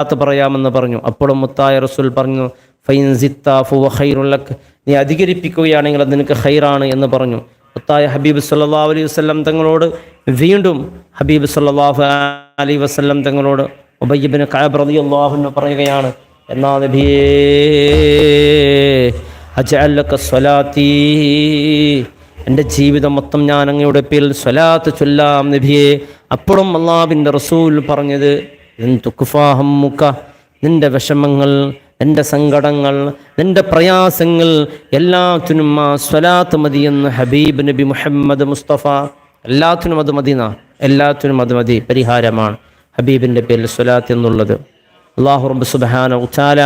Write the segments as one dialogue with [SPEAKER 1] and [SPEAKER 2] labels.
[SPEAKER 1] സ്വലാത്ത് പറയാമെന്ന് പറഞ്ഞു. അപ്പോഴും മുത്തായ റസൂൽ പറഞ്ഞു ഫൈൻ സിത്താഫു നീ അധികരിപ്പിക്കുകയാണെങ്കിൽ അത് നിനക്ക് ഖൈറാണ് എന്ന് പറഞ്ഞു. മുത്തായ ഹബീബ് സല്ലാ അലൈഹി വസ്ലം തങ്ങളോട് വീണ്ടും ഹബീബ് സല്ലാഹു അലൈ വസ്ലം തങ്ങളോട് ഉബയ്യബിന് കാബ് റളിയല്ലാഹു പറയുകയാണ് എന്നാ നബിയേ എന്റെ ജീവിതം മൊത്തം ഞാൻ അങ്ങയുടെ പേരിൽ സ്വലാത്ത് ചൊല്ലാം നബിയെ. അപ്പോഴും അള്ളാബിന്റെ റസൂൽ പറഞ്ഞത് തുക്കുഫാഹമ്മുക്ക നിന്റെ വിഷമങ്ങൾ എന്റെ സങ്കടങ്ങൾ നിന്റെ പ്രയാസങ്ങൾ എല്ലാത്തിനും ആ സ്വലാത്ത് മതിയെന്ന് ഹബീബ് നബി മുഹമ്മദ് മുസ്തഫ. എല്ലാത്തിനും അത് മതിന എല്ലാത്തിനും അത് മതി. പരിഹാരമാണ് ഹബീബിന്റെ പേരിൽ സ്വലാത്ത് എന്നുള്ളത്. അള്ളാഹു റബ്ബ് സുബഹാന ഉച്ചാല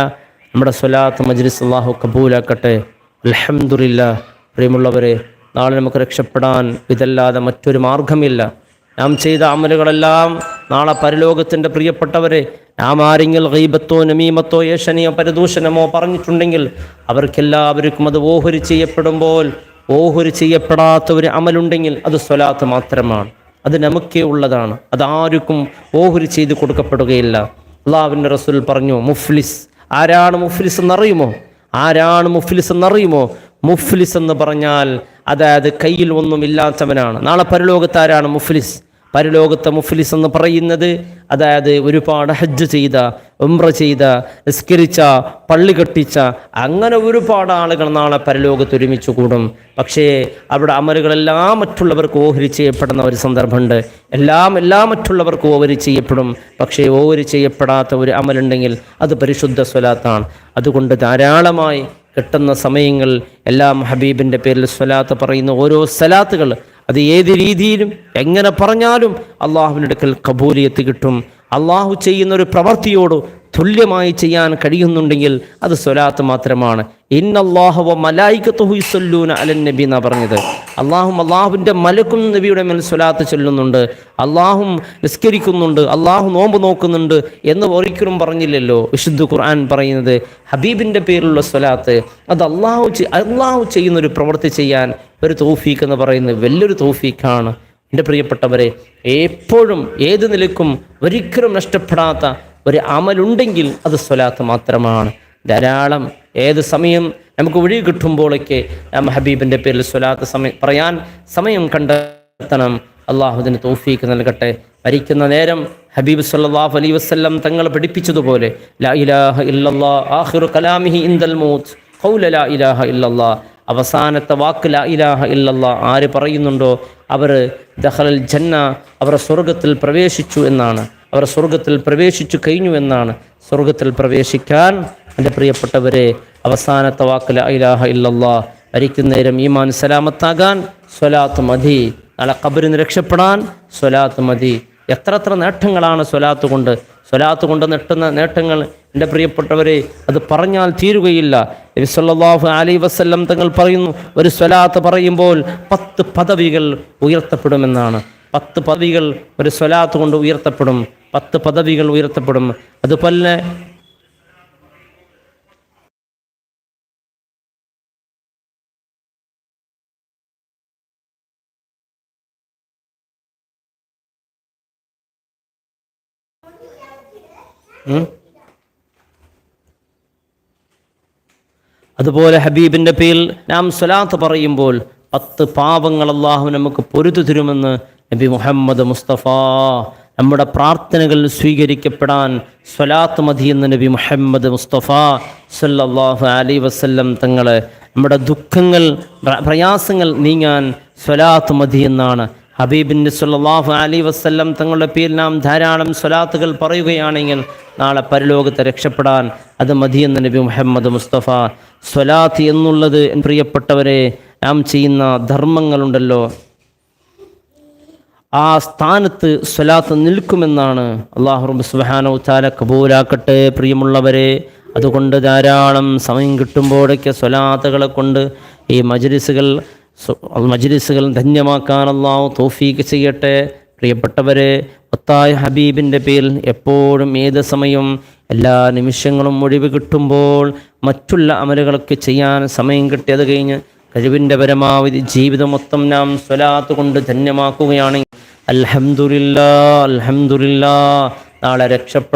[SPEAKER 1] നമ്മുടെ സ്വലാത്ത് മജ്ലിസ് അള്ളാഹു കബൂലാക്കട്ടെ. അലഹമുല്ല പ്രിയമുള്ളവരെ നാളെ നമുക്ക് രക്ഷപ്പെടാൻ ഇതല്ലാതെ മറ്റൊരു മാർഗമില്ല നാം ചെയ്ത അമലുകളെല്ലാം നാളെ പരലോകത്തിന്റെ പ്രിയപ്പെട്ടവരെ നാം ആരെങ്കിലും ഗൈബത്തോ നമീമത്തോ ഏഷനിയോ പരദൂഷണമോ പറഞ്ഞിട്ടുണ്ടെങ്കിൽ അവർക്കെല്ലാവർക്കും അത് ഓഹരി ചെയ്യപ്പെടുമ്പോൾ ഓഹരി ചെയ്യപ്പെടാത്ത ഒരു അമലുണ്ടെങ്കിൽ അത് സ്വലാത്ത് മാത്രമാണ്. അത് നമുക്കേ ഉള്ളതാണ്. അത് ആർക്കും ഓഹരി ചെയ്ത് കൊടുക്കപ്പെടുകയില്ല. അള്ളാഹുവിന്റെ റസൂൽ പറഞ്ഞു മുഫ്ലിസ്. ആരാണ് മുഫ്ലിസ് എന്നറിയുമോ? ആരാണ് മുഫ്ലിസ് എന്നറിയുമോ? മുഫ്ലിസ് എന്ന് പറഞ്ഞാൽ അതായത് കയ്യിൽ ഒന്നും ഇല്ലാത്തവനാണ്. നാളെ പരലോകത്ത് ആരാണ് മുഫ്ലിസ്? പരലോകത്തെ മുഫ്ലിസ് എന്ന് പറയുന്നത്. അതായത് ഒരുപാട് ഹജ്ജ് ചെയ്ത ഉംറ ചെയ്ത നിസ്കരിച്ച പള്ളി കെട്ടിച്ച അങ്ങനെ ഒരുപാട് ആളുകൾ നാളെ പരലോകത്ത് ഒരുമിച്ച് കൂടും. പക്ഷേ അവിടെ അമലുകളെല്ലാം മറ്റുള്ളവർക്ക് ഓഹരി ചെയ്യപ്പെടുന്ന ഒരു സന്ദർഭമുണ്ട്. എല്ലാം എല്ലാം മറ്റുള്ളവർക്ക് ഓഹരി ചെയ്യപ്പെടും. പക്ഷേ ഓഹരി ചെയ്യപ്പെടാത്ത ഒരു അമലുണ്ടെങ്കിൽ അത് പരിശുദ്ധ സ്വലാത്താണ്. അതുകൊണ്ട് ധാരാളമായി കിട്ടുന്ന സമയങ്ങൾ എല്ലാം ഹബീബിന്റെ പേരിൽ സ്വലാത്ത് പറയുന്ന ഓരോ സ്വലാത്തുകൾ അത് ഏത് രീതിയിലും എങ്ങനെ പറഞ്ഞാലും അള്ളാഹുവിന്റെ അടുക്കൽ കബൂലിയത്ത് കിട്ടും. അള്ളാഹു ചെയ്യുന്ന ഒരു പ്രവൃത്തിയോട് തുല്യമായി ചെയ്യാൻ കഴിയുന്നുണ്ടെങ്കിൽ അത് സ്വലാത്ത് മാത്രമാണ്. ഇന്നല്ലാഹുവ മലായിക്കത്തുഹുസല്ലൂന അലൻ നബി എന്നാ പറഞ്ഞത്. അള്ളാഹും അള്ളാഹുവിന്റെ മലക്കും നബിയുടെ മേൽ സ്വലാത്ത് ചൊല്ലുന്നുണ്ട്. അള്ളാഹും നിസ്കരിക്കുന്നുണ്ട്. അള്ളാഹു നോമ്പ് നോക്കുന്നുണ്ട് എന്ന് ഒരിക്കലും പറഞ്ഞില്ലല്ലോ. വിശുദ്ധ ഖുർആൻ പറയുന്നത് ഹബീബിന്റെ പേരിലുള്ള സ്വലാത്ത്. അത് അള്ളാഹു അള്ളാഹു ചെയ്യുന്നൊരു പ്രവൃത്തി ചെയ്യാൻ ഒരു തൗഫീഖ് എന്ന് പറയുന്നത് വലിയൊരു തൗഫീഖാണ്. എന്റെ പ്രിയപ്പെട്ടവരെ എപ്പോഴും ഏത് നിലക്കും ഒരിക്കലും നഷ്ടപ്പെടാത്ത ഒരു അമലുണ്ടെങ്കിൽ അത് സ്വലാത്ത് മാത്രമാണ്. ധാരാളം ഏത് സമയം നമുക്ക് ഒഴിവ് കിട്ടുമ്പോഴൊക്കെ ഹബീബിന്റെ പേരിൽ സ്വലാത്ത് സമയം പറയാൻ സമയം കണ്ടെത്തണം. അള്ളാഹുദിന് തോഫീക്ക് നൽകട്ടെ. മരിക്കുന്ന നേരം ഹബീബ് സല്ലല്ലാഹു അലൈ വസ്ലം തങ്ങൾ പഠിപ്പിച്ചതുപോലെ ലാ ഇലാഹ ഇല്ലല്ലാ ആഹിറു കലാമിഹി ഇൻദൽ മൗത്ത് ഖൗല ലാ ഇലാഹ ഇല്ലല്ലാ അവസാനത്തെ വാക്ക് ലാ ഇലാഹ ഇല്ലല്ല ആര് പറയുന്നുണ്ടോ അവർ ദഹലൽ ജന്ന അവർ സ്വർഗത്തിൽ പ്രവേശിച്ചു എന്നാണ്. അവർ സ്വർഗത്തിൽ പ്രവേശിച്ചു കഴിഞ്ഞു എന്നാണ്. സ്വർഗത്തിൽ പ്രവേശിക്കാൻ എന്റെ പ്രിയപ്പെട്ടവരെ അവസാനത്തെ വാക്ക് ലാ ഇലാഹ ഇല്ലല്ലാ മരിക്കുന്നേരം ഈമാൻ സലാമത്താകാൻ സ്വലാത്ത് മതി. നാളെ കബറിന് രക്ഷപ്പെടാൻ സ്വലാത്ത് മതി. എത്ര എത്ര നേട്ടങ്ങളാണ് സ്വലാത്ത് കൊണ്ട് സ്വലാത്ത് കൊണ്ട് നെട്ടുന്ന നേട്ടങ്ങൾ എന്റെ പ്രിയപ്പെട്ടവരെ അത് പറഞ്ഞാൽ തീരുകയില്ല. നബി സല്ലല്ലാഹു അലൈഹി വസല്ലം തങ്ങൾ പറയുന്നു ഒരു സ്വലാത്ത് പറയുമ്പോൾ പത്ത് പദവികൾ ഉയർത്തപ്പെടുമെന്നാണ്. പത്ത് പദവികൾ ഒരു സ്വലാത്ത് കൊണ്ട് ഉയർത്തപ്പെടും പത്ത് പദവികൾ ഉയർത്തപ്പെടും. അതുപോലെ അതുപോലെ ഹബീബിന്റെ പേരിൽ നാം സ്വലാത്ത് പറയുമ്പോൾ പത്ത് പാപങ്ങൾ അള്ളാഹു നമുക്ക് പൊരുത്തു തരുമെന്ന് നബി മുഹമ്മദ് മുസ്തഫ. നമ്മുടെ പ്രാർത്ഥനകൾ സ്വീകരിക്കപ്പെടാൻ സ്വലാത്ത് മതി എന്ന് നബി മുഹമ്മദ് മുസ്തഫ സല്ലാഹു അലി വസ്ല്ലം തങ്ങളെ നമ്മുടെ ദുഃഖങ്ങൾ പ്രയാസങ്ങൾ നീങ്ങാൻ സ്വലാത്ത് മതി എന്നാണ്. ഹബീബിന്റെ സല്ലാഹു അലി വസ്ല്ലം തങ്ങളുടെ പേരിൽ നാം ധാരാളം സ്വലാത്തുകൾ പറയുകയാണെങ്കിൽ നാളെ പരലോകത്തെ രക്ഷപ്പെടാൻ അത് മതിയെന്ന് നബി മുഹമ്മദ് മുസ്തഫ സ്വലാത്ത് എന്നുള്ളത് പ്രിയപ്പെട്ടവരെ നാം ചെയ്യുന്ന ധർമ്മങ്ങളുണ്ടല്ലോ. ആ സ്ഥാനത്ത് സ്വലാത്ത് നിൽക്കുമെന്നാണ് അള്ളാഹുറബ് സുബ്ഹാനഹു താല കബൂലാക്കട്ടെ. പ്രിയമുള്ളവരെ അതുകൊണ്ട് ധാരാളം സമയം കിട്ടുമ്പോഴൊക്കെ സ്വലാത്തുകളെ കൊണ്ട് ഈ മജ്ലിസുകൾ മജ്ലിസുകൾ ധന്യമാക്കാൻ തോഫീക്ക് ചെയ്യട്ടെ. പ്രിയപ്പെട്ടവരെ ഒത്തായ ഹബീബിന്റെ പേരിൽ എപ്പോഴും ഏത് സമയവും എല്ലാ നിമിഷങ്ങളും ഒഴിവ് കിട്ടുമ്പോൾ മറ്റുള്ള അമലുകളൊക്കെ ചെയ്യാൻ സമയം കിട്ടിയത് കഴിഞ്ഞ് കഴിവിന്റെ പരമാവധി ജീവിതം മൊത്തം നാം സ്വലാത്ത് കൊണ്ട് ധന്യമാക്കുകയാണെങ്കിൽ അൽഹംദുലില്ലാ അൽഹംദുലില്ലാ നാളെ രക്ഷപ്പെട